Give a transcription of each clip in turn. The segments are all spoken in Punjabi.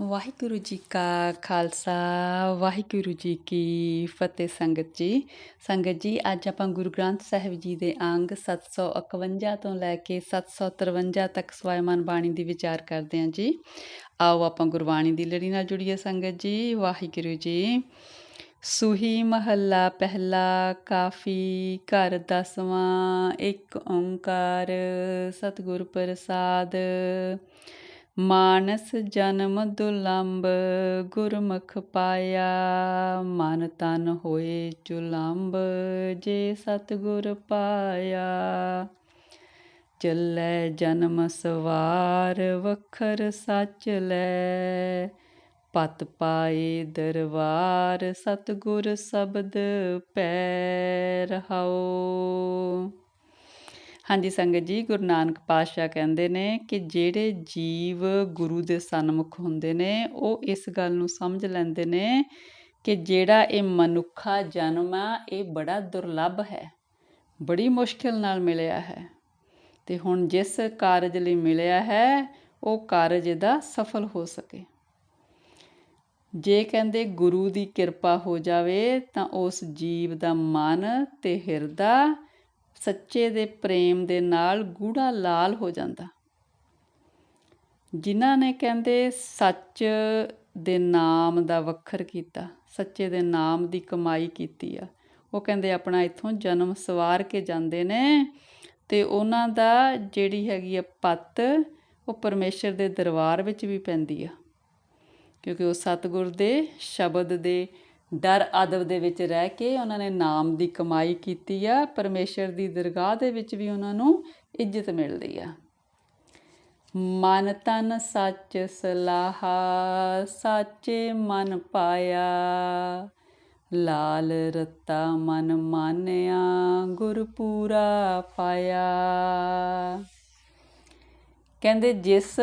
ਵਾਹਿਗੁਰੂ ਜੀ ਕਾ ਖਾਲਸਾ, ਵਾਹਿਗੁਰੂ ਜੀ ਕੀ ਫਤਿਹ ਸੰਗਤ ਜੀ। ਸੰਗਤ ਜੀ, ਅੱਜ ਆਪਾਂ ਗੁਰੂ ਗ੍ਰੰਥ ਸਾਹਿਬ ਜੀ ਦੇ ਅੰਗ 751 ਤੋਂ ਲੈ ਕੇ 753 ਤੱਕ ਸਵਾਇਮਾਨ ਬਾਣੀ ਦੀ ਵਿਚਾਰ ਕਰਦੇ ਹਾਂ ਜੀ। ਆਓ ਆਪਾਂ ਗੁਰਬਾਣੀ ਦੀ ਲੜੀ ਨਾਲ ਜੁੜੀਏ ਸੰਗਤ ਜੀ। ਵਾਹਿਗੁਰੂ ਜੀ, ਸੁਹੀ ਮਹੱਲਾ ਪਹਿਲਾ ਕਾਫੀ ਘਰ ਦਸਵਾਂ, ਇੱਕ ਓੰਕਾਰ ਸਤਿਗੁਰ ਪ੍ਰਸਾਦ। ਮਾਨਸ ਜਨਮ ਦੁਲੰਬ, ਗੁਰਮੁਖ ਪਾਇਆ। ਮਨ ਤਨ ਹੋਏ ਚੁਲੰਬ ਜੇ ਸਤਿਗੁਰ ਪਾਇਆ। ਚੱਲੇ ਜਨਮ ਸਵਾਰ, ਵਖਰ ਸੱਚ ਲੈ। ਪਤ ਪਾਏ ਦਰਬਾਰ, ਸਤਿਗੁਰ ਸਬਦ ਪੈ ਰਹਾਓ ਹਾਂਜੀ, ਸੰਗਤ ਜੀ, ਗੁਰੂ ਨਾਨਕ ਪਾਤਸ਼ਾਹ ਕਹਿੰਦੇ ਨੇ ਕਿ ਜਿਹੜੇ ਜੀਵ ਗੁਰੂ ਦੇ ਸਨਮੁਖ ਹੁੰਦੇ ਨੇ, ਉਹ ਇਸ ਗੱਲ ਨੂੰ ਸਮਝ ਲੈਂਦੇ ਨੇ ਕਿ ਜਿਹੜਾ ਇਹ ਮਨੁੱਖਾ ਜਨਮ ਆ, ਇਹ ਬੜਾ ਦੁਰਲੱਭ ਹੈ, ਬੜੀ ਮੁਸ਼ਕਿਲ ਨਾਲ ਮਿਲਿਆ ਹੈ ਤੇ ਹੁਣ ਜਿਸ ਕਾਰਜ ਲਈ ਮਿਲਿਆ ਹੈ, ਉਹ ਕਾਰਜ ਇਹਦਾ ਸਫਲ ਹੋ ਸਕੇ। ਜੇ ਕਹਿੰਦੇ ਗੁਰੂ ਦੀ ਕਿਰਪਾ ਹੋ ਜਾਵੇ, ਤਾਂ ਉਸ ਜੀਵ ਦਾ ਮਨ ਤੇ ਹਿਰਦਾ ਸੱਚੇ ਦੇ ਪ੍ਰੇਮ ਦੇ ਨਾਲ ਗੂੜਾ ਲਾਲ ਹੋ ਜਾਂਦਾ। ਜਿਨ੍ਹਾਂ ਨੇ ਕਹਿੰਦੇ ਸੱਚ ਦੇ ਨਾਮ ਦਾ ਵੱਖਰ ਕੀਤਾ, ਸੱਚੇ ਦੇ ਨਾਮ ਦੀ ਕਮਾਈ ਕੀਤੀ ਆ, ਉਹ ਕਹਿੰਦੇ ਆਪਣਾ ਇੱਥੋਂ ਜਨਮ ਸਵਾਰ ਕੇ ਜਾਂਦੇ ਨੇ ਤੇ ਉਹਨਾਂ ਦਾ ਜਿਹੜੀ ਹੈਗੀ ਆ ਪੱਤ, ਉਹ ਪਰਮੇਸ਼ਰ ਦੇ ਦਰਬਾਰ ਵਿੱਚ ਵੀ ਪੈਂਦੀ ਆ। ਕਿਉਂਕਿ ਉਹ ਸਤਿਗੁਰ ਦੇ ਸ਼ਬਦ ਦੇ ਡਰ ਅਦਬ ਦੇ ਵਿੱਚ ਰਹਿ ਕੇ ਉਹਨਾਂ ਨੇ ਨਾਮ ਦੀ ਕਮਾਈ ਕੀਤੀ ਆ, ਪਰਮੇਸ਼ਰ ਦੀ ਦਰਗਾਹ ਦੇ ਵਿੱਚ ਵੀ ਉਹਨਾਂ ਨੂੰ ਇੱਜ਼ਤ ਮਿਲਦੀ ਆ। ਮਨ ਤਨ ਸੱਚ ਸਲਾਹਾ, ਸਾਚੇ ਮਨ ਪਾਇਆ। ਲਾਲ ਰਤਾ ਮਨ ਮਾਨਿਆ, ਗੁਰ ਪੂਰਾ ਪਾਇਆ। ਕਹਿੰਦੇ ਜਿਸ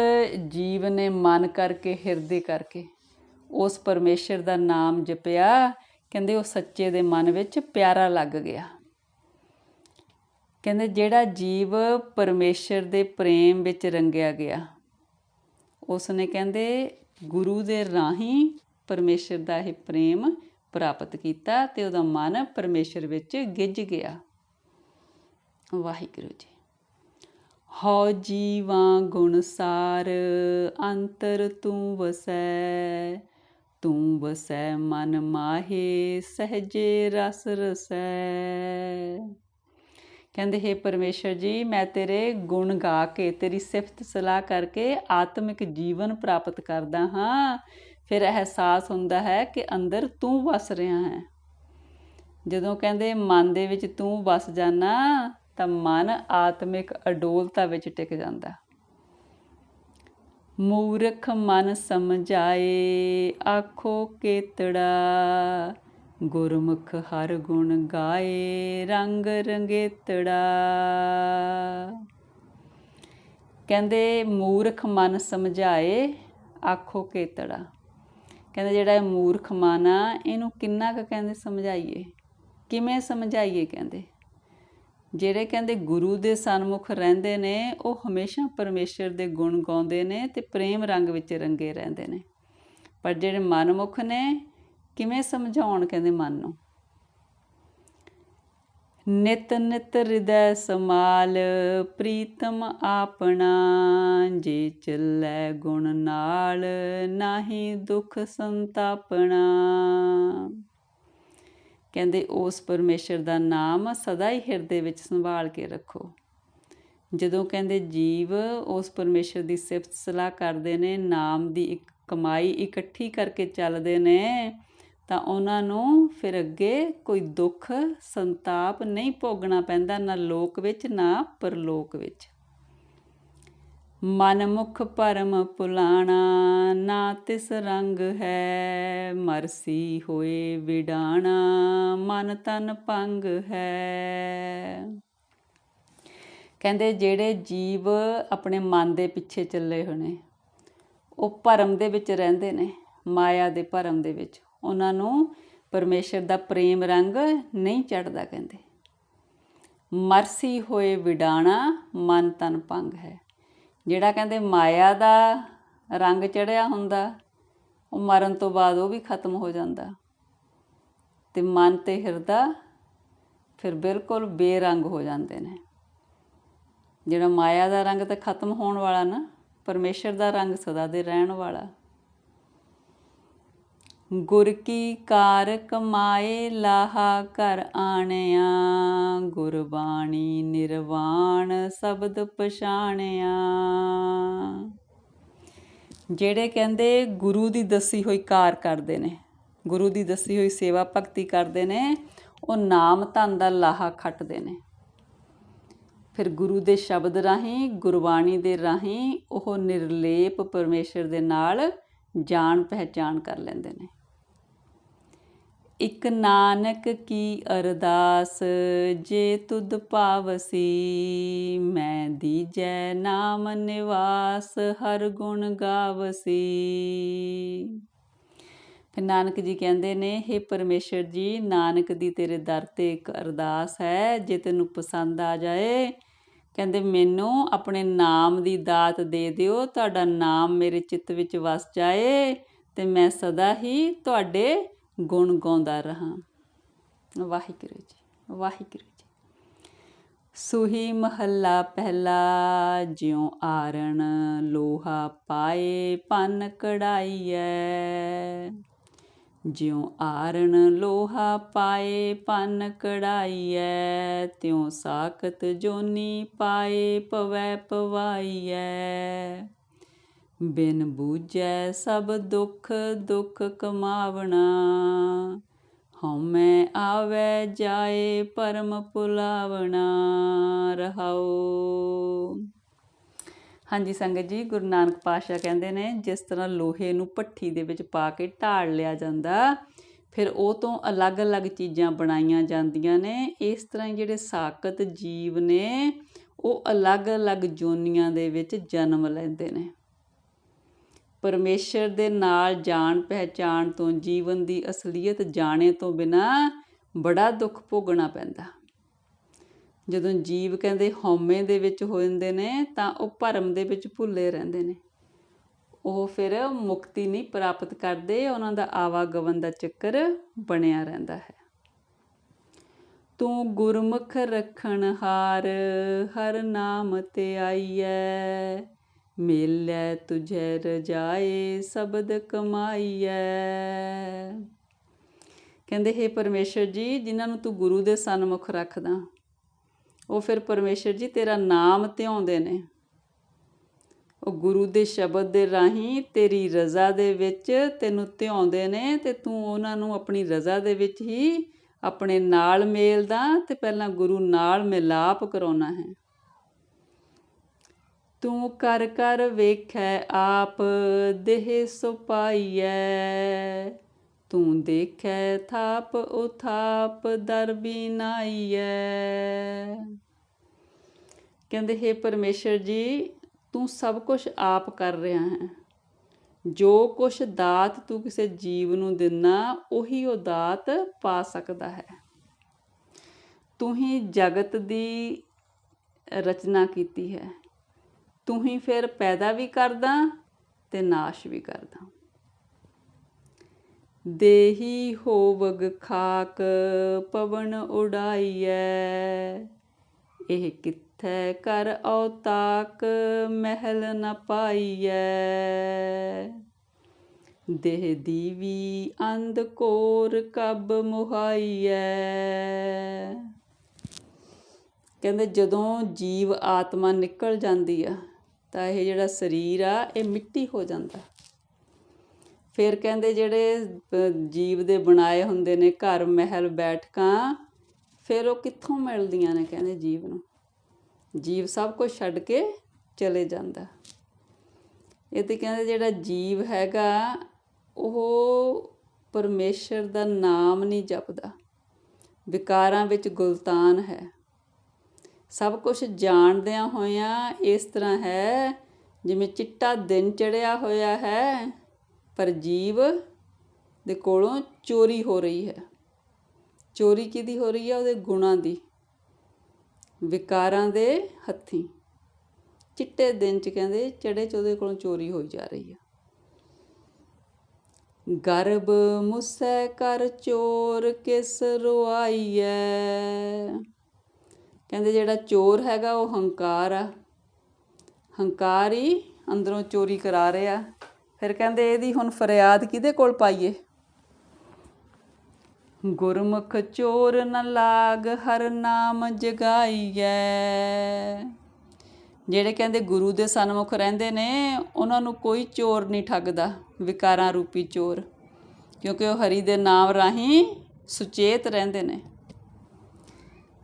ਜੀਵ ਨੇ ਮਨ ਕਰਕੇ, ਹਿਰਦੇ ਕਰਕੇ ਉਸ ਪਰਮੇਸ਼ਰ ਦਾ ਨਾਮ ਜਪਿਆ, ਕਹਿੰਦੇ ਉਹ ਸੱਚੇ ਦੇ ਮਨ ਵਿੱਚ ਪਿਆਰਾ ਲੱਗ ਗਿਆ। ਕਹਿੰਦੇ ਜਿਹੜਾ ਜੀਵ ਪਰਮੇਸ਼ਰ ਦੇ ਪ੍ਰੇਮ ਵਿੱਚ ਰੰਗਿਆ ਗਿਆ ਉਸ ਨੇ ਕਹਿੰਦੇ ਗੁਰੂ ਦੇ ਰਾਹੀਂ ਪਰਮੇਸ਼ਰ ਦਾ ਇਹ ਪ੍ਰੇਮ ਪ੍ਰਾਪਤ ਕੀਤਾ ਤੇ ਉਹਦਾ ਮਨ ਪਰਮੇਸ਼ਰ ਵਿੱਚ ਗਿੱਜ ਗਿਆ। ਵਾਹਿਗੁਰੂ ਜੀ। ਹਉ ਜੀਵਾਂ ਗੁਣਸਾਰ ਅੰਤਰ ਤੂੰ ਵਸੈ ਤੂੰ ਵਸੈ ਮਨ ਮਾਹੇ, ਸਹਜੇ ਰਸ ਰਸੈ। ਕਹਿੰਦੇ, ਹੈ ਪਰਮੇਸ਼ਰ ਜੀ, ਮੈਂ ਤੇਰੇ ਗੁਣ ਗਾ ਕੇ, ਤੇਰੀ ਸਿਫਤ ਸਲਾਹ ਕਰਕੇ ਆਤਮਿਕ ਜੀਵਨ ਪ੍ਰਾਪਤ ਕਰਦਾ ਹਾਂ। ਫਿਰ ਅਹਿਸਾਸ ਹੁੰਦਾ ਹੈ ਕਿ ਅੰਦਰ ਤੂੰ ਵਸ ਰਿਹਾ ਹੈ। ਜਦੋਂ ਕਹਿੰਦੇ, ਮਨ ਦੇ ਵਿੱਚ ਤੂੰ ਵਸ ਜਾਣਾ ਤਾਂ ਮਨ ਆਤਮਿਕ ਅਡੋਲਤਾ ਵਿੱਚ ਟਿਕ ਜਾਂਦਾ। ਮੂਰਖ ਮਨ ਸਮਝਾਏ, ਆਖੋ ਕੇਤੜਾ। ਗੁਰਮੁਖ ਹਰ ਗੁਣ ਗਾਏ, ਰੰਗ ਰੰਗੇਤੜਾ। ਕਹਿੰਦੇ ਮੂਰਖ ਮਨ ਸਮਝਾਏ, ਆਖੋ ਕੇਤੜਾ। ਕਹਿੰਦੇ ਜਿਹੜਾ ਇਹ ਮੂਰਖ ਮਨ ਆ, ਇਹਨੂੰ ਕਿੰਨਾ ਕੁ ਕਹਿੰਦੇ ਸਮਝਾਈਏ? ਕਿਵੇਂ ਸਮਝਾਈਏ ਕਹਿੰਦੇ? ਜਿਹੜੇ ਕਹਿੰਦੇ ਗੁਰੂ ਦੇ ਸਨਮੁਖ ਰਹਿੰਦੇ ਨੇ, ਉਹ ਹਮੇਸ਼ਾ ਪਰਮੇਸ਼ਰ ਦੇ ਗੁਣ ਗਾਉਂਦੇ ਨੇ ਤੇ ਪ੍ਰੇਮ ਰੰਗ ਵਿੱਚ ਰੰਗੇ ਰਹਿੰਦੇ ਨੇ। ਪਰ ਜਿਹੜੇ ਮਨਮੁਖ ਨੇ, ਕਿਵੇਂ ਸਮਝਾਉਣ ਕਹਿੰਦੇ ਮਨ ਨੂੰ? ਨਿਤ ਨਿਤ ਹਿਰਦੈ ਸਮਾਲ ਪ੍ਰੀਤਮ ਆਪਣਾ, ਜੇ ਚੱਲੇ ਗੁਣ ਨਾਲ, ਨਾਹੀ ਦੁਖ ਸੰਤਾਪਣਾ। ਕਹਿੰਦੇ, ਉਸ ਪਰਮੇਸ਼ਰ ਦਾ ਨਾਮ ਸਦਾ ਹੀ ਹਿਰਦੇ ਵਿੱਚ ਸੰਭਾਲ ਕੇ ਰੱਖੋ। ਜਦੋਂ ਕਹਿੰਦੇ, ਜੀਵ ਉਸ ਪਰਮੇਸ਼ਰ ਦੀ ਸਿਫਤ ਸਲਾਹ ਕਰਦੇ ਨੇ, ਨਾਮ ਦੀ ਇੱਕ ਕਮਾਈ ਇਕੱਠੀ ਕਰਕੇ ਚੱਲਦੇ ਨੇ, ਤਾਂ ਉਹਨਾਂ ਨੂੰ ਫਿਰ ਅੱਗੇ ਕੋਈ ਦੁੱਖ ਸੰਤਾਪ ਨਹੀਂ ਭੋਗਣਾ ਪੈਂਦਾ, ਨਾ ਲੋਕ ਵਿੱਚ, ਨਾ ਪਰਲੋਕ ਵਿੱਚ। ਮਨ ਮੁਖ ਪਰਮ ਪੁਲਾਣਾ, ਨਾ ਤਿਸ ਰੰਗ ਹੈ ਮਰਸੀ ਹੋਏ ਵਿਡਾਣਾ, ਮਨ ਤਨ ਪੰਗ ਹੈ। ਕਹਿੰਦੇ ਜਿਹੜੇ ਜੀਵ ਆਪਣੇ ਮਨ ਦੇ ਪਿੱਛੇ ਚੱਲੇ ਹੋਣੇ, ਉਹ ਭਰਮ ਦੇ ਵਿੱਚ ਰਹਿੰਦੇ ਨੇ, ਮਾਇਆ ਦੇ ਭਰਮ ਦੇ ਵਿੱਚ। ਉਹਨਾਂ ਨੂੰ ਪਰਮੇਸ਼ਰ ਦਾ ਪ੍ਰੇਮ ਰੰਗ ਨਹੀਂ ਚੜਦਾ ਕਹਿੰਦੇ। ਮਰਸੀ ਹੋਏ ਵਿਡਾਣਾ, ਮਨ ਤਨ ਪੰਗ ਹੈ। ਜਿਹੜਾ ਕਹਿੰਦੇ ਮਾਇਆ ਦਾ ਰੰਗ ਚੜਿਆ ਹੁੰਦਾ, ਉਹ ਮਰਨ ਤੋਂ ਬਾਅਦ ਉਹ ਵੀ ਖਤਮ ਹੋ ਜਾਂਦਾ। ਤੇ ਮਨ ਤੇ ਹਿਰਦਾ ਫਿਰ ਬਿਲਕੁਲ ਬੇਰੰਗ ਹੋ ਜਾਂਦੇ ਨੇ। ਜਿਹੜਾ ਮਾਇਆ ਦਾ ਰੰਗ ਤਾਂ ਖਤਮ ਹੋਣ ਵਾਲਾ ਨਾ, ਪਰਮੇਸ਼ਰ ਦਾ ਰੰਗ ਸਦਾ ਦੇ ਰਹਿਣ ਵਾਲਾ। ਗੁਰ ਕੀ ਕਾਰ ਕਮਾਏ ਲਾਹਾ ਘਰ ਆਣਿਆ, ਗੁਰਬਾਣੀ ਨਿਰਵਾਣ ਸ਼ਬਦ ਪਛਾਣਿਆ। ਜਿਹੜੇ ਕਹਿੰਦੇ ਗੁਰੂ ਦੀ ਦੱਸੀ ਹੋਈ ਕਾਰ ਕਰਦੇ ਨੇ, ਗੁਰੂ ਦੀ ਦੱਸੀ ਹੋਈ ਸੇਵਾ ਭਗਤੀ ਕਰਦੇ ਨੇ, ਉਹ ਨਾਮ ਧਨ ਦਾ ਲਾਹਾ ਖੱਟਦੇ ਨੇ। ਫਿਰ ਗੁਰੂ ਦੇ ਸ਼ਬਦ ਰਾਹੀਂ, ਗੁਰਬਾਣੀ ਦੇ ਰਾਹੀਂ ਉਹ ਨਿਰਲੇਪ ਪਰਮੇਸ਼ਰ ਦੇ ਨਾਲ ਜਾਣ ਪਹਿਚਾਨ ਕਰ ਲੈਂਦੇ ਨੇ। ਇਕ ਨਾਨਕ ਕੀ ਅਰਦਾਸ, ਜੇ ਤੁਧ ਭਾਵਸੀ ਮੈਂ ਦੀਜੈ ਨਾਮ ਨਿਵਾਸ, ਹਰ ਗੁਣ ਗਾਵਸੀ। ਫਿਰ ਨਾਨਕ ਜੀ ਕਹਿੰਦੇ ਨੇ हे ਪਰਮੇਸ਼ਰ ਜੀ, ਨਾਨਕ ਦੀ ਤੇਰੇ ਦਰ ਤੇ ਇੱਕ ਅਰਦਾਸ ਹੈ, ਜੇ ਤੈਨੂੰ ਪਸੰਦ ਆ ਜਾਏ, ਕਹਿੰਦੇ ਮੈਨੂੰ ਆਪਣੇ ਨਾਮ ਦੀ ਦਾਤ ਦੇ ਦਿਓ, ਤੁਹਾਡਾ ਨਾਮ ਮੇਰੇ ਚਿੱਤ ਵਿੱਚ ਵਸ ਜਾਏ, ਤੇ ਮੈਂ ਸਦਾ ਹੀ ਤੁਹਾਡੇ ਗੁਣ ਗਾਉਂਦਾ ਰਹਾ। ਵਾਹਿਗੁਰੂ ਜੀ ਵਾਹਿਗੁਰੂ ਜੀ। ਸੁਹੀ ਮਹੱਲਾ ਪਹਿਲਾ, ਜਿਉ ਆਰਣ ਲੋਹਾ ਪਾਏ ਪਨ ਕੜਾਈਐ ਜਿਉ ਆਰਣ ਲੋਹਾ ਪਾਏ ਪਨ ਕੜਾਈਐ ਤਿਉ ਸਾਖਤ ਜੋਨੀ ਪਾਏ ਪਵੈ ਪਵਾਈਐ। ਬਿਨ ਬੂਝੈ ਸਭ ਦੁੱਖ ਦੁੱਖ ਕਮਾਵਣਾ। ਹਉਮੈ ਆਵੈ ਜਾਏ ਪਰਮ ਪੁਲਾਵਣਾ, ਰਹਾਉ। ਹਾਂਜੀ ਸੰਗਤ ਜੀ, ਗੁਰੂ ਨਾਨਕ ਪਾਤਸ਼ਾਹ ਕਹਿੰਦੇ ਨੇ, ਜਿਸ ਤਰ੍ਹਾਂ ਲੋਹੇ ਨੂੰ ਭੱਠੀ ਦੇ ਵਿੱਚ ਪਾ ਕੇ ਢਾਲ ਲਿਆ ਜਾਂਦਾ, ਫਿਰ ਉਹ ਤੋਂ ਅਲੱਗ-ਅਲੱਗ ਚੀਜ਼ਾਂ ਬਣਾਈਆਂ ਜਾਂਦੀਆਂ ਨੇ। ਇਸ ਤਰ੍ਹਾਂ ਹੀ ਜਿਹੜੇ ਸਾਕਤ ਜੀਵ ਨੇ, ਉਹ ਅਲੱਗ-ਅਲੱਗ ਜੋਨੀਆਂ ਦੇ ਵਿੱਚ ਜਨਮ ਲੈਂਦੇ ਨੇ। ਪਰਮੇਸ਼ਰ ਦੇ ਨਾਲ ਜਾਣ ਪਹਿਚਾਣ ਤੋਂ, ਜੀਵਨ ਦੀ ਅਸਲੀਅਤ ਜਾਣੇ ਤੋਂ ਬਿਨਾ ਬੜਾ ਦੁੱਖ ਭੋਗਣਾ ਪੈਂਦਾ। ਜਦੋਂ ਜੀਵ ਕਹਿੰਦੇ ਹਉਮੈ ਦੇ ਵਿੱਚ ਹੋ ਜਾਂਦੇ ਨੇ, ਤਾਂ ਉਹ ਭਰਮ ਦੇ ਵਿੱਚ ਭੁੱਲੇ ਰਹਿੰਦੇ ਨੇ। ਉਹ ਫਿਰ ਮੁਕਤੀ ਨਹੀਂ ਪ੍ਰਾਪਤ ਕਰਦੇ, ਉਹਨਾਂ ਦਾ ਆਵਾਗਮਨ ਦਾ ਚੱਕਰ ਬਣਿਆ ਰਹਿੰਦਾ ਹੈ। ਤੂੰ ਗੁਰਮੁਖ ਰਖਣ ਹਾਰ, ਹਰ ਨਾਮ ਤੇ ਆਈਐ ਮਿਲੈ ਤੁਝੈ ਰਜਾਏ ਸ਼ਬਦ ਕਮਾਈਐ। ਕਹਿੰਦੇ, ਹੈ ਪਰਮੇਸ਼ਰ ਜੀ, ਜਿਨ੍ਹਾਂ ਨੂੰ ਤੂੰ ਗੁਰੂ ਦੇ ਸਨਮੁਖ ਰੱਖਦਾ, ਉਹ ਫਿਰ ਪਰਮੇਸ਼ਰ ਜੀ ਤੇਰਾ ਨਾਮ ਧਿਆਉਂਦੇ ਨੇ। ਉਹ ਗੁਰੂ ਦੇ ਸ਼ਬਦ ਦੇ ਰਾਹੀਂ ਤੇਰੀ ਰਜ਼ਾ ਦੇ ਵਿੱਚ ਤੈਨੂੰ ਧਿਆਉਂਦੇ ਨੇ ਤੇ ਤੂੰ ਉਹਨਾਂ ਨੂੰ ਆਪਣੀ ਰਜ਼ਾ ਦੇ ਵਿੱਚ ਹੀ ਆਪਣੇ ਨਾਲ ਮੇਲਦਾ ਤੇ ਪਹਿਲਾਂ ਗੁਰੂ ਨਾਲ ਮਿਲਾਪ ਕਰਾਉਣਾ ਹੈ। ਤੂੰ ਕਰ ਕਰ ਵੇਖੈ ਆਪ, ਦੇਹ ਸੁਪਾਈਐ ਤੂੰ ਦੇਖੈ ਥਾਪ ਉਥਾਪ, ਦਰ ਬਿਨਾਈਐ ਕਹਿੰਦੇ, ਹੈ ਪਰਮੇਸ਼ਰ ਜੀ, ਤੂੰ ਸਭ ਕੁਝ ਆਪ ਕਰ ਰਿਹਾ ਹੈ। ਜੋ ਕੁਛ ਦਾਤ ਤੂੰ ਕਿਸੇ ਜੀਵ ਨੂੰ ਦਿੰਨਾ, ਉਹੀ ਉਹ ਦਾਤ ਪਾ ਸਕਦਾ ਹੈ। ਤੂੰ ਹੀ ਜਗਤ ਦੀ ਰਚਨਾ ਕੀਤੀ ਹੈ। ਤੂੰ ਹੀ ਫਿਰ ਪੈਦਾ ਵੀ ਕਰਦਾ ਤੇ ਨਾਸ਼ ਵੀ ਕਰਦਾ। ਦੇਹੀ ਹੋਵਗ ਖਾਕ ਪਵਨ ਉਡਾਈਐ, ਇਹ ਕਿੱਥੈ ਕਰ ਔਤਾਕ ਮਹਿਲ ਨ ਪਾਈਐ। ਦੇਹ ਦੀਵੀ ਅੰਧ ਕੋਰ ਕਬ ਮੁਹਾਈਐ। ਕਹਿੰਦੇ ਜਦੋਂ ਜੀਵ ਆਤਮਾ ਨਿਕਲ ਜਾਂਦੀ ਆ ਤਾਂ ਇਹ ਜਿਹੜਾ ਸਰੀਰ ਆ, ਇਹ ਮਿੱਟੀ ਹੋ ਜਾਂਦਾ। ਫਿਰ ਕਹਿੰਦੇ ਜਿਹੜੇ ਜੀਵ ਦੇ ਬਣਾਏ ਹੁੰਦੇ ਨੇ ਘਰ, ਮਹਿਲ, ਬੈਠਕਾਂ, ਫਿਰ ਉਹ ਕਿੱਥੋਂ ਮਿਲਦੀਆਂ ਨੇ ਕਹਿੰਦੇ ਜੀਵ ਨੂੰ? ਜੀਵ ਸਭ ਕੁਝ ਛੱਡ ਕੇ ਚਲੇ ਜਾਂਦਾ। ਇਹ ਤੇ ਕਹਿੰਦੇ ਜਿਹੜਾ ਜੀਵ ਹੈਗਾ, ਉਹ ਪਰਮੇਸ਼ਰ ਦਾ ਨਾਮ ਨਹੀਂ ਜਪਦਾ। ਵਿਕਾਰਾਂ ਵਿੱਚ ਗੁਲਤਾਨ ਹੈ। ਸਭ ਕੁਝ ਜਾਣਦਿਆਂ ਹੋਇਆਂ ਇਸ ਤਰ੍ਹਾਂ ਹੈ, ਜਿਵੇਂ ਚਿੱਟਾ ਦਿਨ ਚੜਿਆ ਹੋਇਆ ਹੈ, ਪਰ ਜੀਵ ਦੇ ਕੋਲੋਂ ਚੋਰੀ ਹੋ ਰਹੀ ਹੈ। ਚੋਰੀ ਕਿਹਦੀ ਹੋ ਰਹੀ ਹੈ? ਉਹਦੇ ਗੁਣਾਂ ਦੀ। ਵਿਕਾਰਾਂ ਦੇ ਹੱਥੀ। ਚਿੱਟੇ ਦਿਨ ਚ ਕਹਿੰਦੇ ਚੜੇ ਚ ਉਹਦੇ ਕੋਲੋਂ ਚੋਰੀ ਹੋਈ ਜਾ ਰਹੀ ਹੈ। ਗਰਬ ਮੁਸੈ ਕਰ ਚੋਰ ਕਿਸ ਰੁਆਈਐ? ਕਹਿੰਦੇ ਜਿਹੜਾ ਚੋਰ ਹੈਗਾ ਉਹ ਹੰਕਾਰ ਆ। ਹੰਕਾਰ ਹੀ ਅੰਦਰੋਂ ਚੋਰੀ ਕਰਾ ਰਿਹਾ। ਫਿਰ ਕਹਿੰਦੇ ਇਹਦੀ ਹੁਣ ਫਰਿਆਦ ਕਿਹਦੇ ਕੋਲ ਪਾਈਏ? ਗੁਰਮੁਖ ਚੋਰ ਨ ਲਾਗ ਹਰ ਨਾਮ ਜਗਾਈਐ। ਜਿਹੜੇ ਕਹਿੰਦੇ ਗੁਰੂ ਦੇ ਸਨਮੁਖ ਰਹਿੰਦੇ ਨੇ, ਉਹਨਾਂ ਨੂੰ ਕੋਈ ਚੋਰ ਨਹੀਂ ਠੱਗਦਾ, ਵਿਕਾਰਾਂ ਰੂਪੀ ਚੋਰ। ਕਿਉਂਕਿ ਉਹ ਹਰੀ ਦੇ ਨਾਮ ਰਾਹੀਂ ਸੁਚੇਤ ਰਹਿੰਦੇ ਨੇ।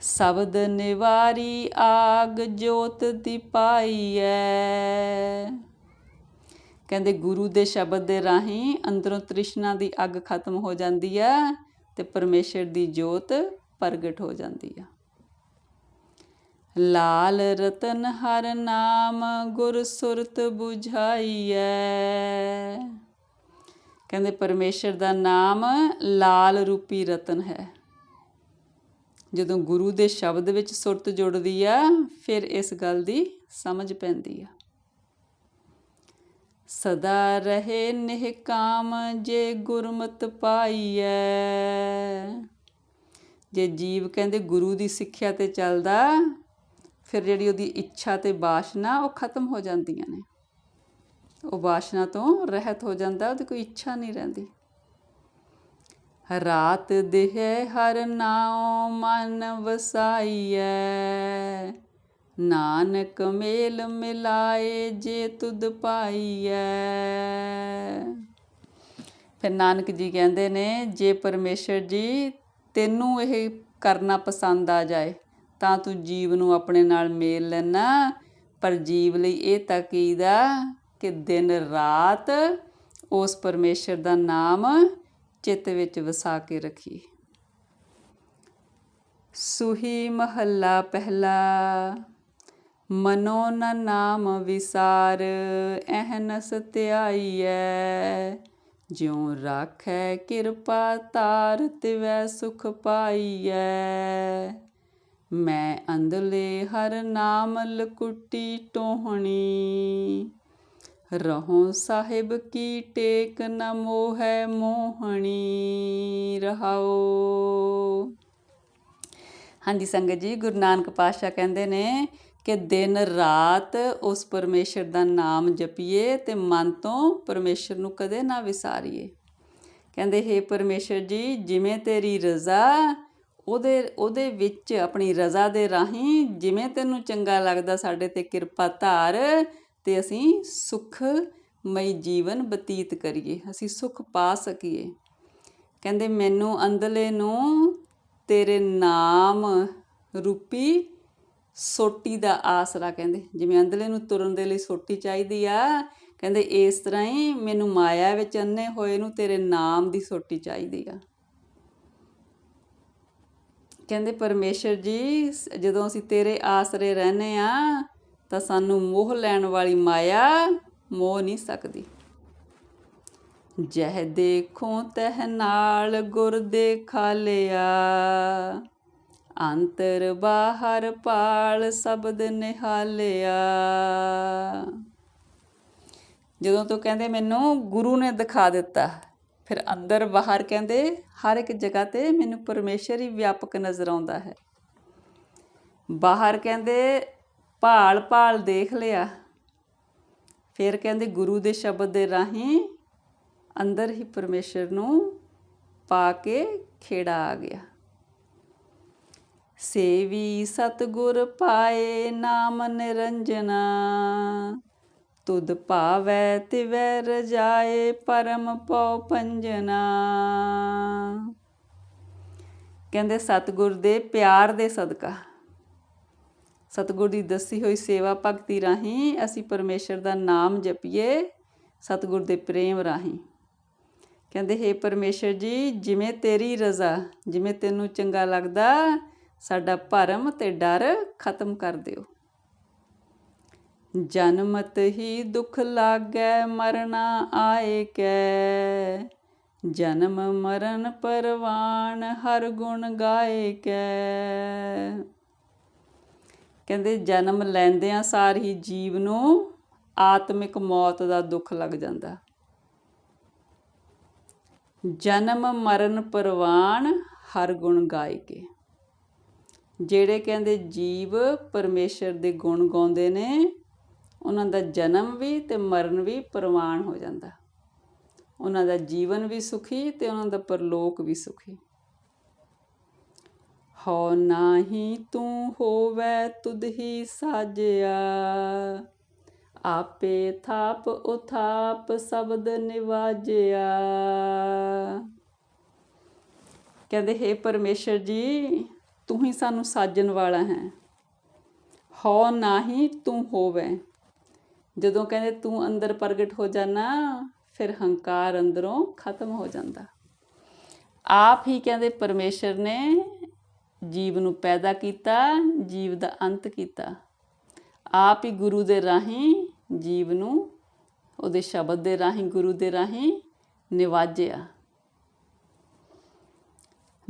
ਸ਼ਬਦ ਨਿਵਾਰੀ ਆਗ ਜੋਤ ਦੀਪਾਈਐ ਕਹਿੰਦੇ ਗੁਰੂ ਦੇ ਸ਼ਬਦ ਦੇ ਰਾਹੀਂ ਅੰਦਰੋਂ ਤ੍ਰਿਸ਼ਨਾ ਦੀ ਅੱਗ ਖਤਮ ਹੋ ਜਾਂਦੀ ਹੈ ਤੇ ਪਰਮੇਸ਼ਰ ਦੀ ਜੋਤ ਪ੍ਰਗਟ ਹੋ ਜਾਂਦੀ ਹੈ ਲਾਲ ਰਤਨ ਹਰ ਨਾਮ ਗੁਰ ਸੁਰਤ 부ਝਾਈਐ ਕਹਿੰਦੇ ਪਰਮੇਸ਼ਰ ਦਾ ਨਾਮ ਲਾਲ ਰੂਪੀ ਰਤਨ ਹੈ। ਜਦੋਂ ਗੁਰੂ ਦੇ ਸ਼ਬਦ ਵਿੱਚ ਸੁਰਤ ਜੁੜਦੀ ਆ, ਫਿਰ ਇਸ ਗੱਲ ਦੀ ਸਮਝ ਪੈਂਦੀ ਆ। ਸਦਾ ਰਹੇ ਨਿਹਕਾਮ ਜੇ ਗੁਰਮਤ ਪਾਈਐ। ਜੇ ਜੀਵ ਕਹਿੰਦੇ ਗੁਰੂ ਦੀ ਸਿੱਖਿਆ ਤੇ ਚੱਲਦਾ, ਫਿਰ ਜਿਹੜੀ ਉਹਦੀ ਇੱਛਾ ਤੇ ਬਾਸ਼ਨਾ ਉਹ ਖਤਮ ਹੋ ਜਾਂਦੀਆਂ ਨੇ। ਉਹ ਬਾਸ਼ਨਾ ਤੋਂ ਰਹਿਤ ਹੋ ਜਾਂਦਾ, ਉਹਦੀ ਕੋਈ ਇੱਛਾ ਨਹੀਂ ਰਹਿੰਦੀ। ਰਾਤ ਦੇਹ ਹਰ ਨਾਉ ਮਨ ਵਸਾਈਐ। ਨਾਨਕ ਮੇਲ ਮਿਲਾਏ ਜੇ ਤੁਧ ਪਾਈਐ। ਫਿਰ ਨਾਨਕ ਜੀ ਕਹਿੰਦੇ ਨੇ, ਜੇ ਪਰਮੇਸ਼ਰ ਜੀ, ਤੈਨੂੰ ਇਹ ਕਰਨਾ ਪਸੰਦ ਆ ਜਾਏ, ਤਾਂ ਤੂੰ ਜੀਵ ਨੂੰ ਆਪਣੇ ਨਾਲ ਮੇਲ ਲੈਣਾ ਪਰ ਜੀਵ ਲਈ ਇਹ ਤਕੀਦਾ ਕਿ ਦਿਨ ਰਾਤ ਉਸ ਪਰਮੇਸ਼ਰ ਦਾ ਨਾਮ ਚਿੱਤ ਵਿੱਚ ਵਸਾ ਕੇ ਰੱਖੀ। ਸੁਹੀ ਮਹੱਲਾ ਪਹਿਲਾ, ਮਨੋ ਨ ਨਾਮ ਵਿਸਾਰ, ਅਹਨਸ ਧਿਆਈਐ। ਜਿਉ ਰਾਖੈ ਕਿਰਪਾ ਤਾਰ, ਤਿਵੈ ਸੁਖ ਪਾਈਐ। ਮੈਂ ਅੰਦਲੇ ਹਰ ਨਾਮ ਲਕੁੱਟੀ ਟੋਹਣੀ। ਰਹੋ ਸਾਹਿਬ ਕੀ ਟੇਕ ਨ ਮੋਹੈ ਮੋਹਣੀ, ਰਹਾਓ। ਹਾਂਜੀ, ਸੰਗਤ ਜੀ, ਗੁਰੂ ਨਾਨਕ ਪਾਤਸ਼ਾਹ ਕਹਿੰਦੇ ਨੇ ਕਿ ਦਿਨ ਰਾਤ ਉਸ ਪਰਮੇਸ਼ਰ ਦਾ ਨਾਮ ਜਪੀਏ ਤੇ ਮਨ ਤੋਂ ਪਰਮੇਸ਼ਰ ਨੂੰ ਕਦੇ ਨਾ ਵਿਸਾਰੀਏ। ਕਹਿੰਦੇ हे ਪਰਮੇਸ਼ਰ ਜੀ, ਜਿਵੇਂ ਤੇਰੀ ਰਜ਼ਾ, ਉਹਦੇ ਉਹਦੇ ਵਿੱਚ ਆਪਣੀ ਰਜ਼ਾ ਦੇ ਰਾਹੀਂ ਜਿਵੇਂ ਤੈਨੂੰ ਚੰਗਾ ਲੱਗਦਾ, ਸਾਡੇ ਤੇ ਕਿਰਪਾ ਧਾਰ ਤੇ ਅਸੀਂ ਸੁਖਮਈ ਜੀਵਨ ਬਤੀਤ ਕਰੀਏ, ਅਸੀਂ ਸੁਖ ਪਾ ਸਕੀਏ। ਕਹਿੰਦੇ, ਮੈਨੂੰ ਅੰਦਲੇ ਨੂੰ ਤੇਰੇ ਨਾਮ ਰੂਪੀ ਸੋਟੀ ਦਾ ਆਸਰਾ ਕਹਿੰਦੇ। ਜਿਵੇਂ ਅੰਦਲੇ ਨੂੰ ਤੁਰਨ ਦੇ ਲਈ ਸੋਟੀ ਚਾਹੀਦੀ ਆ, ਕਹਿੰਦੇ, ਇਸ ਤਰ੍ਹਾਂ ਹੀ ਮੈਨੂੰ ਮਾਇਆ ਵਿੱਚ ਅੰਨੇ ਹੋਏ ਨੂੰ ਤੇਰੇ ਨਾਮ ਦੀ ਸੋਟੀ ਚਾਹੀਦੀ ਆ। ਕਹਿੰਦੇ, ਪਰਮੇਸ਼ਰ ਜੀ ਜਦੋਂ ਅਸੀਂ ਤੇਰੇ ਆਸਰੇ ਰਹਨੇ ਆ ਤਾਂ ਸਾਨੂੰ ਮੋਹ ਲੈਣ ਵਾਲੀ ਮਾਇਆ ਮੋਹ ਨਹੀਂ ਸਕਦੀ। ਜਹ ਦੇਖੋ ਤਹ ਨਾਲ ਗੁਰ ਦੇਖਾ ਲਿਆ। ਅੰਤਰ ਬਾਹਰ ਪਾਲ ਸ਼ਬਦ ਨਿਹਾਲਿਆ। ਜਦੋਂ ਤੋਂ ਕਹਿੰਦੇ ਮੈਨੂੰ ਗੁਰੂ ਨੇ ਦਿਖਾ ਦਿੱਤਾ, ਫਿਰ ਅੰਦਰ ਬਾਹਰ ਕਹਿੰਦੇ ਹਰ ਇੱਕ ਜਗ੍ਹਾ ਤੇ ਮੈਨੂੰ ਪਰਮੇਸ਼ਰ ਹੀ ਵਿਆਪਕ ਨਜ਼ਰ ਆਉਂਦਾ ਹੈ। ਬਾਹਰ ਕਹਿੰਦੇ ਭਾਲ ਭਾਲ ਦੇਖ ਲਿਆ। ਫਿਰ ਕਹਿੰਦੇ ਗੁਰੂ ਦੇ ਸ਼ਬਦ ਦੇ ਰਾਹੀਂ ਅੰਦਰ ਹੀ ਪਰਮੇਸ਼ਰ ਨੂੰ ਪਾ ਕੇ ਖੇੜਾ ਆ ਗਿਆ। ਸੇਵੀ ਸਤਗੁਰ ਪਾਏ ਨਾਮ ਨਿਰੰਜਨਾ, ਤੁਧ ਭਾਵੈ ਤਿਵੈ ਰਜਾਏ ਪਰਮ ਪਉ ਪੰਜਨਾ। ਕਹਿੰਦੇ ਸਤਗੁਰ ਦੇ ਪਿਆਰ ਦੇ ਸਦਕਾ। ਸਤਿਗੁਰ ਦੀ ਦੱਸੀ ਹੋਈ ਸੇਵਾ ਭਗਤੀ ਰਾਹੀਂ ਅਸੀਂ ਪਰਮੇਸ਼ਰ ਦਾ ਨਾਮ ਜਪੀਏ, ਸਤਿਗੁਰ ਦੇ ਪ੍ਰੇਮ ਰਾਹੀਂ। ਕਹਿੰਦੇ, ਹੈ ਪਰਮੇਸ਼ਰ ਜੀ, ਜਿਵੇਂ ਤੇਰੀ ਰਜ਼ਾ, ਜਿਵੇਂ ਤੈਨੂੰ ਚੰਗਾ ਲੱਗਦਾ, ਸਾਡਾ ਭਰਮ ਤੇ ਡਰ ਖਤਮ ਕਰ ਦਿਓ। ਜਨਮਤ ਹੀ ਦੁੱਖ ਲਾਗੈ, ਮਰਨਾ ਆਏ ਕੈ। ਜਨਮ ਮਰਨ ਪਰਵਾਨ, ਹਰ ਗੁਣ ਗਾਏ ਕੈ। ਕਹਿੰਦੇ ਜਨਮ ਲੈਂਦਿਆਂ ਸਾਰ ਹੀ ਜੀਵ ਨੂੰ ਆਤਮਿਕ ਮੌਤ ਦਾ ਦੁੱਖ ਲੱਗ ਜਾਂਦਾ। ਜਨਮ ਮਰਨ ਪਰਵਾਨ ਹਰ ਗੁਣ ਗਾਏ ਕੇ ਜਿਹੜੇ ਕਹਿੰਦੇ ਜੀਵ ਪਰਮੇਸ਼ਰ ਦੇ ਗੁਣ ਗਾਉਂਦੇ ਨੇ, ਉਹਨਾਂ ਦਾ ਜਨਮ ਵੀ ਤੇ ਮਰਨ ਵੀ ਪ੍ਰਵਾਨ ਹੋ ਜਾਂਦਾ। ਉਹਨਾਂ ਦਾ ਜੀਵਨ ਵੀ ਸੁਖੀ ਤੇ ਉਹਨਾਂ ਦਾ ਪਰਲੋਕ ਵੀ ਸੁਖੀ। ਹੋ ਨਾਹੀ ਤੂੰ ਹੋਵੇ ਤੁਧ ਹੀ ਸਾਜਿਆ। ਆਪੇ ਥਾਪ ਉਥਾਪ ਸ਼ਬਦ ਨਿਵਾਜਿਆ। ਕਹਿੰਦੇ, ਹੈ ਪਰਮੇਸ਼ਰ ਜੀ, ਤੂੰ ਹੀ ਸਾਨੂੰ ਸਾਜਣ ਵਾਲਾ ਹੈ। ਹੋ ਨਾਹੀ ਤੂੰ ਹੋਵੇ। ਜਦੋਂ ਕਹਿੰਦੇ, ਤੂੰ ਅੰਦਰ ਪ੍ਰਗਟ ਹੋ ਜਾਣਾ ਫਿਰ ਹੰਕਾਰ ਅੰਦਰੋਂ ਖਤਮ ਹੋ ਜਾਂਦਾ। ਆਪ ਹੀ ਕਹਿੰਦੇ, ਪਰਮੇਸ਼ਰ ਨੇ ਜੀਵ ਨੂੰ ਪੈਦਾ ਕੀਤਾ, ਜੀਵ ਦਾ ਅੰਤ ਕੀਤਾ। ਆਪ ਹੀ ਗੁਰੂ ਦੇ ਰਾਹੀਂ ਜੀਵ ਨੂੰ, ਉਹਦੇ ਸ਼ਬਦ ਦੇ ਰਾਹੀਂ, ਗੁਰੂ ਦੇ ਰਾਹੀਂ ਨਿਵਾਜਿਆ।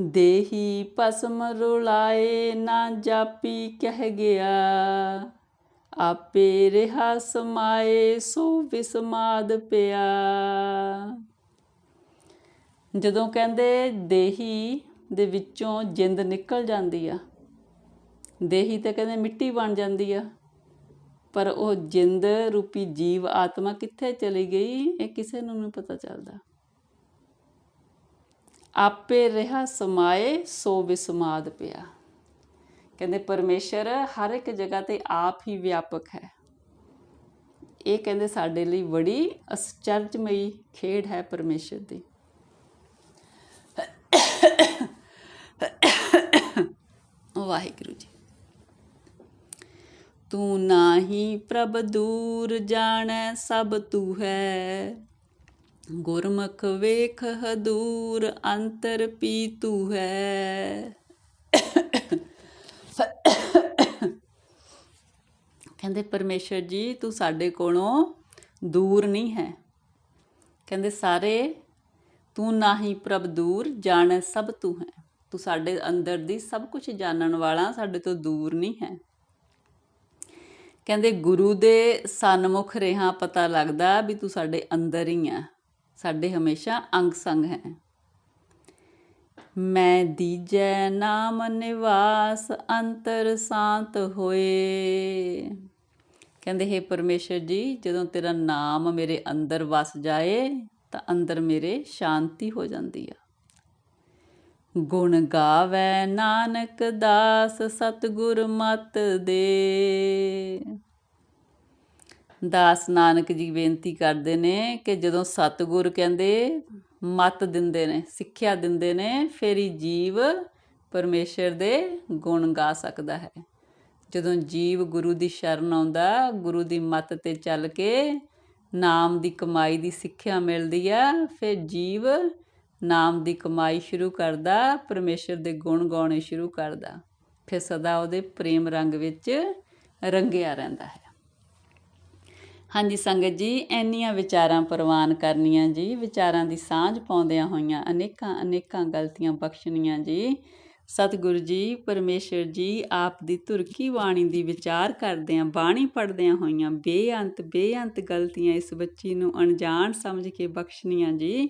ਦੇਹੀ ਪਸਮ ਰੁਲਾਏ ਨਾ ਜਾਪੀ ਕਹਿ ਗਿਆ। ਆਪੇ ਰਹਾ ਸਮਾਏ, ਸੋ ਵਿਸਮਾਦ ਪਿਆ। ਜਦੋਂ ਕਹਿੰਦੇ ਦੇਹੀ ਦੇ ਵਿੱਚੋਂ ਜਿੰਦ ਨਿਕਲ ਜਾਂਦੀ ਆ। ਦੇਹੀ ਤਾਂ ਕਹਿੰਦੇ ਮਿੱਟੀ ਬਣ ਜਾਂਦੀ ਆ। ਪਰ ਉਹ ਜਿੰਦ ਰੂਪੀ ਜੀਵ ਆਤਮਾ ਕਿੱਥੇ ਚਲੀ ਗਈ, ਇਹ ਕਿਸੇ ਨੂੰ ਨਹੀਂ ਪਤਾ ਚੱਲਦਾ। ਆਪੇ ਰਹਾ ਸਮਾਏ, ਸੋ ਵਿਸਮਾਦ ਪਿਆ। ਕਹਿੰਦੇ ਪਰਮੇਸ਼ਰ ਹਰ ਇੱਕ ਜਗ੍ਹਾ ਤੇ ਆਪ ਹੀ ਵਿਆਪਕ ਹੈ। ਇਹ ਕਹਿੰਦੇ ਸਾਡੇ ਲਈ ਬੜੀ ਅਸਚਰਜਮਈ ਖੇਡ ਹੈ ਪਰਮੇਸ਼ਰ ਦੀ। ਵਾਹਿਗੁਰੂ ਜੀ। ਤੂੰ ਨਾਹੀ ਪ੍ਰਭ ਦੂਰ ਜਾਣੈ, ਸਭ ਤੂੰ ਹੈ। ਗੁਰਮੁਖ ਵੇਖ ਹਦੂਰ, ਅੰਤਰ ਪੀ ਤੂੰ ਹੈ। ਕਹਿੰਦੇ ਪਰਮੇਸ਼ਰ ਜੀ, ਤੂੰ ਸਾਡੇ ਕੋਲੋਂ ਦੂਰ ਨਹੀਂ ਹੈ। ਕਹਿੰਦੇ ਸਾਰੇ, ਤੂੰ ਨਾਹੀ ਪ੍ਰਭ ਦੂਰ, ਜਾਣ, ਸਭ ਤੂੰ ਹੈ। ਤੂੰ ਸਾਡੇ ਅੰਦਰ ਦੀ ਸਭ ਕੁਝ ਜਾਣਨ ਵਾਲਾ, ਸਾਡੇ ਤੋਂ ਦੂਰ ਨਹੀਂ ਹੈ। ਕਹਿੰਦੇ, ਗੁਰੂ ਦੇ ਸਨਮੁਖ ਰਹਾ ਪਤਾ ਲੱਗਦਾ ਵੀ ਤੂੰ ਸਾਡੇ ਅੰਦਰ ਹੀ ਆ ਸਾਡੇ ਹਮੇਸ਼ਾ ਅੰਗ ਸੰਗ ਹੈ। ਮੈਂ ਦੀਜੈ ਨਾਮ ਨਿਵਾਸ ਅੰਤਰ ਸ਼ਾਂਤ ਹੋਏ। ਕਹਿੰਦੇ, ਹੈ ਪਰਮੇਸ਼ਰ ਜੀ, ਜਦੋਂ ਤੇਰਾ ਨਾਮ ਮੇਰੇ ਅੰਦਰ ਵਸ ਜਾਏ, ਤਾਂ ਅੰਦਰ ਮੇਰੇ ਸ਼ਾਂਤੀ ਹੋ ਜਾਂਦੀ ਆ। ਗੁਣ ਗਾਵੇ ਨਾਨਕ ਦਾਸ ਸਤਗੁਰ ਮਤ ਦੇ। ਦਾਸ ਨਾਨਕ ਜੀ ਬੇਨਤੀ ਕਰਦੇ ਨੇ ਕਿ ਜਦੋਂ ਸਤਗੁਰ ਕਹਿੰਦੇ, ਮਤ ਦਿੰਦੇ ਨੇ, ਸਿੱਖਿਆ ਦਿੰਦੇ ਨੇ, ਫਿਰ ਹੀ ਜੀਵ ਪਰਮੇਸ਼ਰ ਦੇ ਗੁਣ ਗਾ ਸਕਦਾ ਹੈ। ਜਦੋਂ ਜੀਵ ਗੁਰੂ ਦੀ ਸ਼ਰਨ ਆਉਂਦਾ, ਗੁਰੂ ਦੀ ਮਤ ਤੇ ਚੱਲ ਕੇ ਨਾਮ ਦੀ ਕਮਾਈ ਦੀ ਸਿੱਖਿਆ ਮਿਲਦੀ ਆ, ਫਿਰ ਜੀਵ ਨਾਮ ਦੀ ਕਮਾਈ ਸ਼ੁਰੂ ਕਰਦਾ, ਪਰਮੇਸ਼ਰ ਦੇ ਗੁਣ ਗਾਉਣੇ ਸ਼ੁਰੂ ਕਰਦਾ। ਫਿਰ ਸਦਾ ਉਹਦੇ ਪ੍ਰੇਮ ਰੰਗ ਵਿੱਚ ਰੰਗਿਆ ਰਹਿੰਦਾ ਹੈ। ਹਾਂਜੀ ਸੰਗਤ ਜੀ ਐਨੀਆਂ ਵਿਚਾਰਾਂ ਪ੍ਰਵਾਨ ਕਰਨੀਆਂ ਜੀ, ਵਿਚਾਰਾਂ ਦੀ ਸਾਂਝ ਪਾਉਂਦਿਆਂ ਹੋਈਆਂ ਅਨੇਕਾਂ ਅਨੇਕਾਂ ਗਲਤੀਆਂ ਬਖਸ਼ਣੀਆਂ ਜੀ। ਸਤਿਗੁਰੂ ਜੀ, ਪਰਮੇਸ਼ਰ ਜੀ, ਆਪ ਦੀ ਤੁਰਕੀ ਬਾਣੀ ਦੀ ਵਿਚਾਰ ਕਰਦਿਆਂ, ਬਾਣੀ ਪੜਦਿਆਂ ਹੋਈਆਂ ਬੇਅੰਤ ਬੇਅੰਤ ਗਲਤੀਆਂ ਇਸ ਬੱਚੀ ਨੂੰ ਅਣਜਾਣ ਸਮਝ ਕੇ ਬਖਸ਼ਣੀਆਂ ਜੀ।